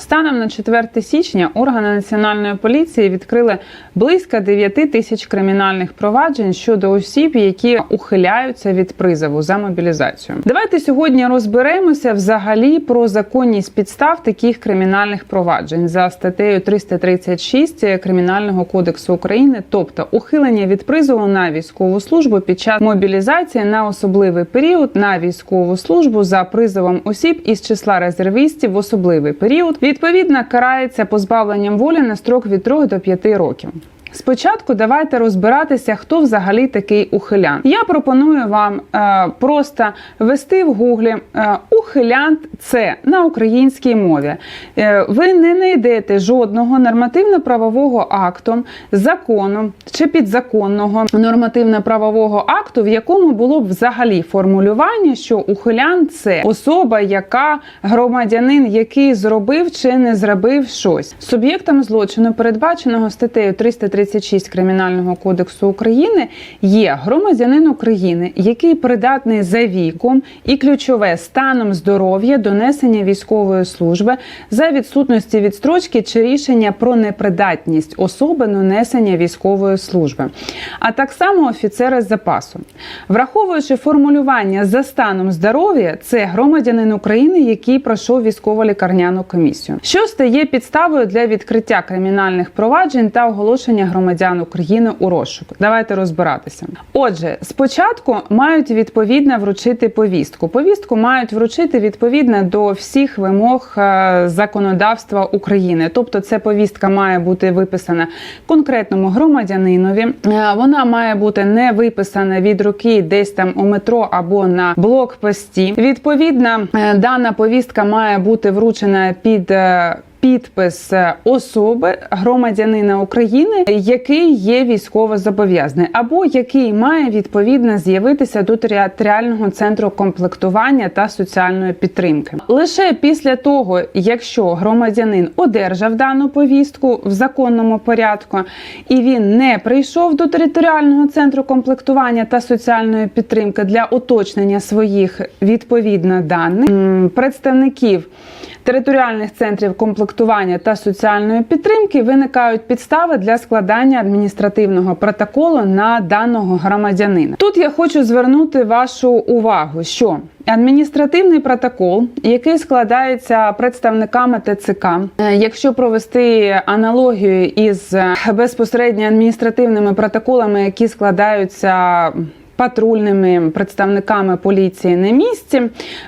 Станом на 4 січня органи національної поліції відкрили близько 9 тисяч кримінальних проваджень щодо осіб, які ухиляються від призову за мобілізацію. Давайте сьогодні розберемося взагалі про законність підстав таких кримінальних проваджень за статтею 336 Кримінального кодексу України, тобто ухилення від призову на військову службу під час мобілізації на особливий період на військову службу за призовом осіб із числа резервістів в особливий період відповідно карається позбавленням волі на строк від 3 до 5 років. Спочатку давайте розбиратися, хто взагалі такий ухилян. Я пропоную вам е, просто ввести в гуглі е, ухилянт це на українській мові. Е, ви не знайдете жодного нормативно-правового акту, закону чи підзаконного нормативно-правового акту, в якому було б взагалі формулювання, що ухилян це особа, яка громадянин, який зробив чи не зробив щось. Суб'єктом злочину, передбаченого статтею 336 Кримінального кодексу України, є громадянин України, який придатний за віком і ключове станом здоров'я до несення військової служби за відсутності відстрочки чи рішення про непридатність особи до несення військової служби, а так само офіцери з запасу, враховуючи формулювання за станом здоров'я, це громадянин України, який пройшов військово-лікарняну комісію, що стає підставою для відкриття кримінальних проваджень та оголошення громадян України у розшук. Давайте розбиратися. Отже, спочатку мають відповідно вручити повістку. Повістку мають вручити відповідно до всіх вимог е, законодавства України. Тобто, це повістка має бути виписана конкретному громадянинові. Е, Вона має бути не виписана від руки десь там у метро або на блокпості. Відповідно, е, дана повістка має бути вручена під. Підпис е, особи громадянина України, який є військово зобов'язаний, або який має відповідно з'явитися до територіального центру комплектування та соціальної підтримки. Лише після того, якщо громадянин одержав дану повістку в законному порядку, і він не прийшов до територіального центру комплектування та соціальної підтримки для уточнення своїх відповідно даних представників територіальних центрів комплектування та соціальної підтримки виникають підстави для складання адміністративного протоколу на даного громадянина. Тут я хочу звернути вашу увагу, що адміністративний протокол, який складається представниками ТЦК, е, якщо провести аналогію із е, безпосередньо адміністративними протоколами, які складаються патрульними представниками поліції на місці,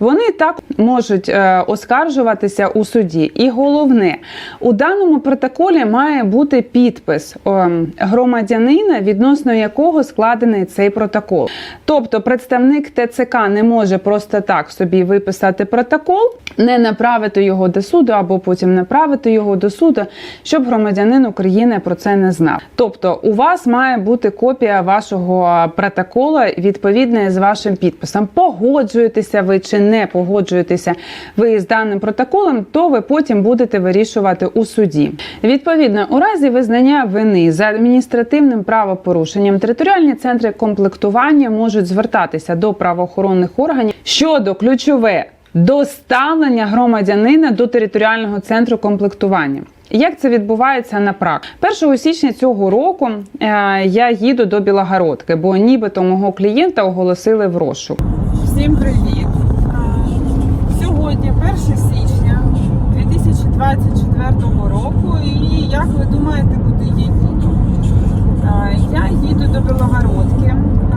вони так можуть е, оскаржуватися у суді. І головне, у даному протоколі має бути підпис е, громадянина, відносно якого складений цей протокол. Тобто представник ТЦК не може просто так собі виписати протокол, не направити його до суду або потім направити його до суду, щоб громадянин України про це не знав. Тобто, у вас має бути копія вашого протоколу відповідна з вашим підписом. Погоджуєтеся ви чи не погоджуєтеся ви з даним протоколом, то ви потім будете вирішувати у суді. Відповідно, у разі визнання вини за адміністративним правопорушенням територіальні центри комплектування можуть звертатися до правоохоронних органів щодо ключове доставлення громадянина до територіального центру комплектування. Як це відбувається на практиці? 1 січня цього року е, я їду до Білогородки, бо нібито мого клієнта оголосили в розшук. Всім привіт! Сьогодні 1 січня 2024 року. І як ви думаєте, куди їду? А, Я їду до Білогородки а,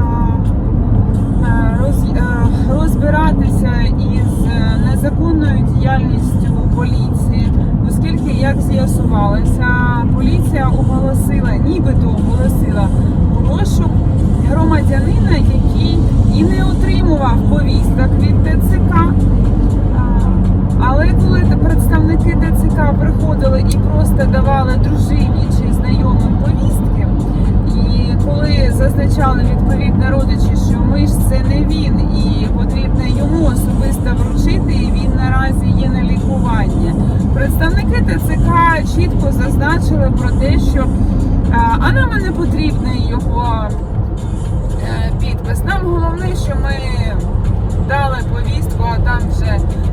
а, роз- а, розбиратися із е, незаконною діяльністю поліції, оскільки, як з'ясувалося, поліція оголосила, нібито оголосила розшук громадянина, який і не отримував повісток від ТЦК. Але коли представники ТЦК приходили і просто давали дружині чи знайомим повістки, коли зазначали відповідно родичі, що ми ж це не він, і потрібно йому особисто вручити, і він наразі є на лікуванні. Представники ТЦК чітко зазначили про те, що а, а нам не потрібний його е, підпис. Нам головне, що ми дали повістку, а там вже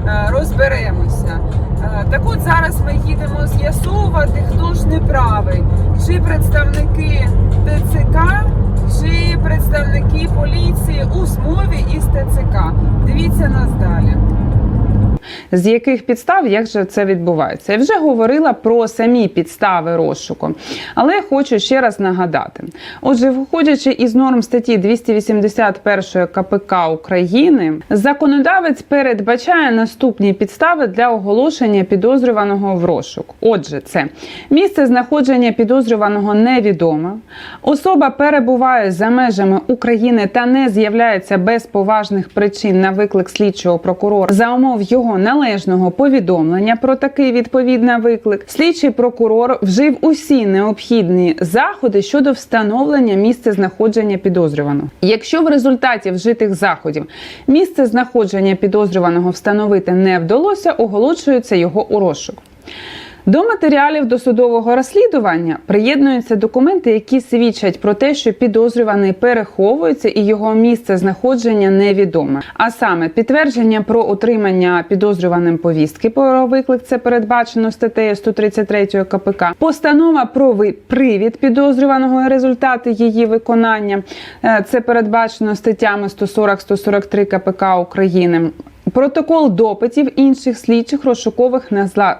е, розберемося. Е, Так от зараз ми їдемо з'ясовувати, хто ж не правий, чи представники ТЦК, чи представники поліції у змові із ТЦК. Дивіться нас далі. З яких підстав, як же це відбувається. Я вже говорила про самі підстави розшуку, але хочу ще раз нагадати. Отже, виходячи із норм статті 281 КПК України, законодавець передбачає наступні підстави для оголошення підозрюваного в розшук. Отже, це місце знаходження підозрюваного невідоме, особа перебуває за межами України та не з'являється без поважних причин на виклик слідчого прокурора за умов його належного повідомлення про такий відповідний виклик. Слідчий прокурор вжив усі необхідні заходи щодо встановлення місця знаходження підозрюваного. Якщо в результаті вжитих заходів місце знаходження підозрюваного встановити не вдалося, оголошується його у розшук. До матеріалів досудового розслідування приєднуються документи, які свідчать про те, що підозрюваний переховується і його місце знаходження невідоме. А саме підтвердження про отримання підозрюваним повістки про виклик, це передбачено статтею 133 КПК, постанова про привід підозрюваного і результати її виконання. Е, Це передбачено статтями 140-143 КПК України. Протокол допитів інших слідчих розшукових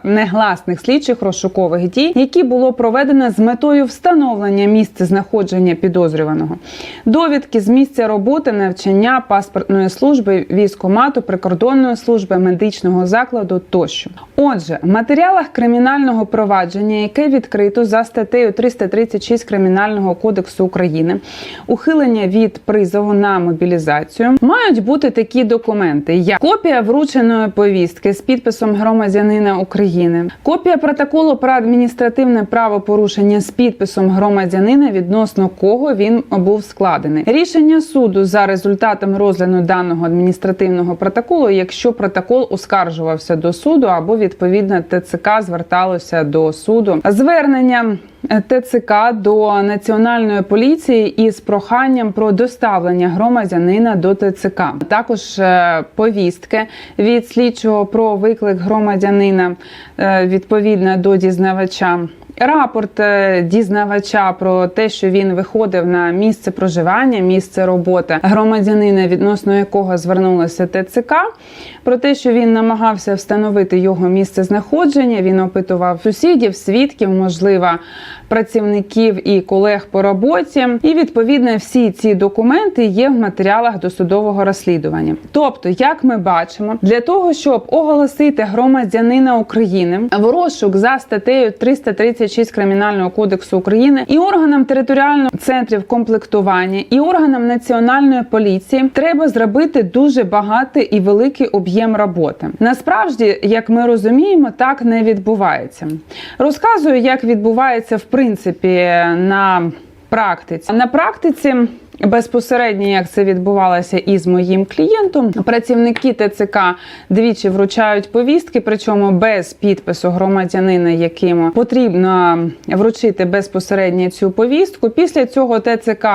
негласних слідчих розшукових дій, які було проведено з метою встановлення місця знаходження підозрюваного, довідки з місця роботи, навчання, паспортної служби, військомату, прикордонної служби, медичного закладу тощо. Отже, в матеріалах кримінального провадження, яке відкрито за статтею 336 Кримінального кодексу України, ухилення від призову на мобілізацію, мають бути такі документи, як копія врученої повістки з підписом громадянина України, копія протоколу про адміністративне правопорушення з підписом громадянина, відносно кого він був складений, рішення суду за результатом розгляду даного адміністративного протоколу, якщо протокол оскаржувався до суду або відповідно ТЦК зверталося до суду, звернення. ТЦК до національної поліції із проханням про доставлення громадянина до ТЦК. Також е, повістки від слідчого про виклик громадянина е, відповідно до дізнавача. Рапорт е, дізнавача про те, що він виходив на місце проживання, місце роботи громадянина, відносно якого звернулося ТЦК, про те, що він намагався встановити його місце знаходження. Він опитував сусідів, свідків, можливо, працівників і колег по роботі. І відповідно всі ці документи є в матеріалах досудового розслідування. Тобто, як ми бачимо, для того, щоб оголосити громадянина України в розшук за статтею 336 Кримінального кодексу України і органам територіальних центрів комплектування, і органам національної поліції треба зробити дуже багатий і великий об'єм роботи. Насправді, як ми розуміємо, так не відбувається. Розказую, як відбувається в принципі на практиці. На практиці. Безпосередньо, як це відбувалося із моїм клієнтом, працівники ТЦК двічі вручають повістки, причому без підпису громадянина, яким потрібно вручити безпосередньо цю повістку. Після цього ТЦК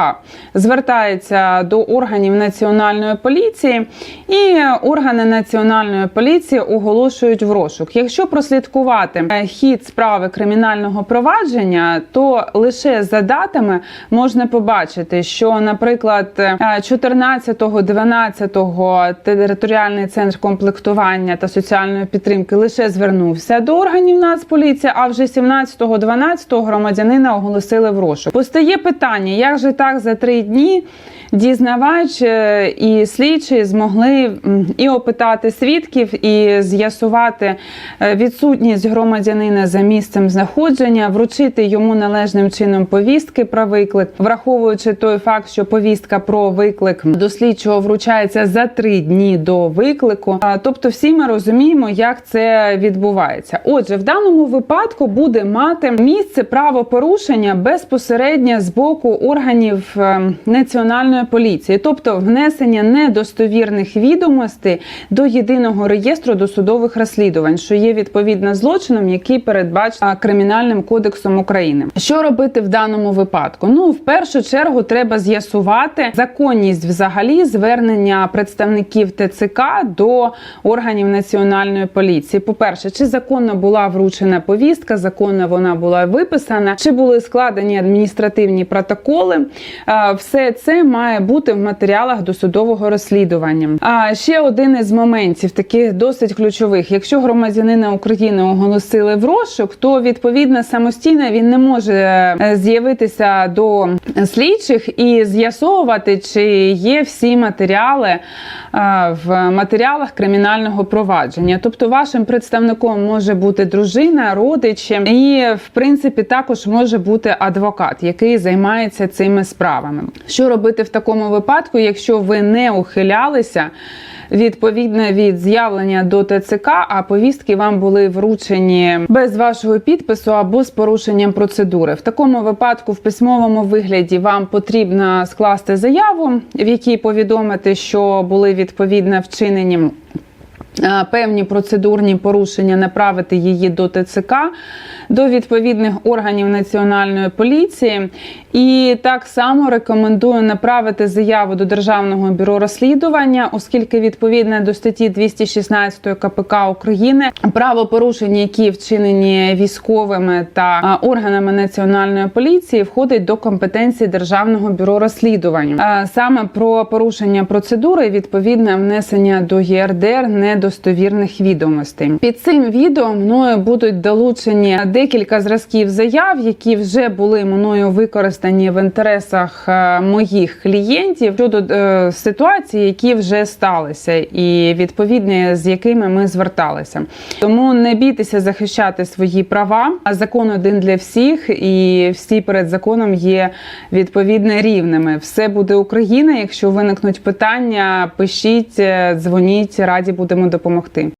звертається до органів національної поліції, і органи національної поліції оголошують в розшук. Якщо прослідкувати е, хід справи кримінального провадження, то лише за датами можна побачити, що наприклад, 14-12 територіальний центр комплектування та соціальної підтримки лише звернувся до органів Нацполіції, а вже 17-12 громадянина оголосили в розшук. Постає питання, як же так за три дні дізнавач е, і слідчі змогли і опитати свідків, і з'ясувати е, відсутність громадянина за місцем знаходження, вручити йому належним чином повістки про виклик, враховуючи той факт, що повістка про виклик до слідчого вручається за три дні до виклику. Тобто, всі ми розуміємо, як це відбувається. Отже, в даному випадку буде мати місце правопорушення безпосередньо з боку органів е, національної поліції, тобто внесення недостовірних відомостей до єдиного реєстру досудових розслідувань, що є відповідно злочином, який передбачений кримінальним кодексом України. Що робити в даному випадку? Ну, в першу чергу, треба з'ясувати. З'ясувати законність взагалі звернення представників ТЦК до органів національної поліції. По-перше, чи законно була вручена повістка, законно вона була виписана, чи були складені адміністративні протоколи. Все це має бути в матеріалах досудового розслідування. А ще один із моментів, таких досить ключових: якщо громадянина України оголосили в розшук, то відповідно самостійно він не може е, з'явитися до слідчих і з'ясовувати, чи є всі матеріали е, в матеріалах кримінального провадження. Тобто, вашим представником може бути дружина, родичі, і в принципі також може бути адвокат, який займається цими справами. Що робити в такому випадку, якщо ви не ухилялися? Відповідно від з'явлення до ТЦК, а повістки вам були вручені без вашого підпису або з порушенням процедури. В такому випадку, в письмовому вигляді, вам потрібно скласти заяву, в якій повідомити, що були відповідно вчинені. Е, Певні процедурні порушення направити її до ТЦК, до відповідних органів національної поліції, і так само рекомендую направити заяву до Державного бюро розслідування, оскільки відповідно до статті 216 КПК України правопорушення, які вчинені військовими та органами національної поліції, входить до компетенції Державного бюро розслідування. Саме про порушення процедури, відповідне внесення до ЄРДР недостовірних відомостей. Під цим відео мною будуть долучені декілька зразків заяв, які вже були мною використані в інтересах е, моїх клієнтів щодо е, ситуації, які вже сталися, і відповідно з якими ми зверталися. Тому не бійтеся захищати свої права. А закон один для всіх, і всі перед законом є відповідно рівними. Все буде Україна. Якщо виникнуть питання, пишіть, е, дзвоніть, раді будемо допомогти.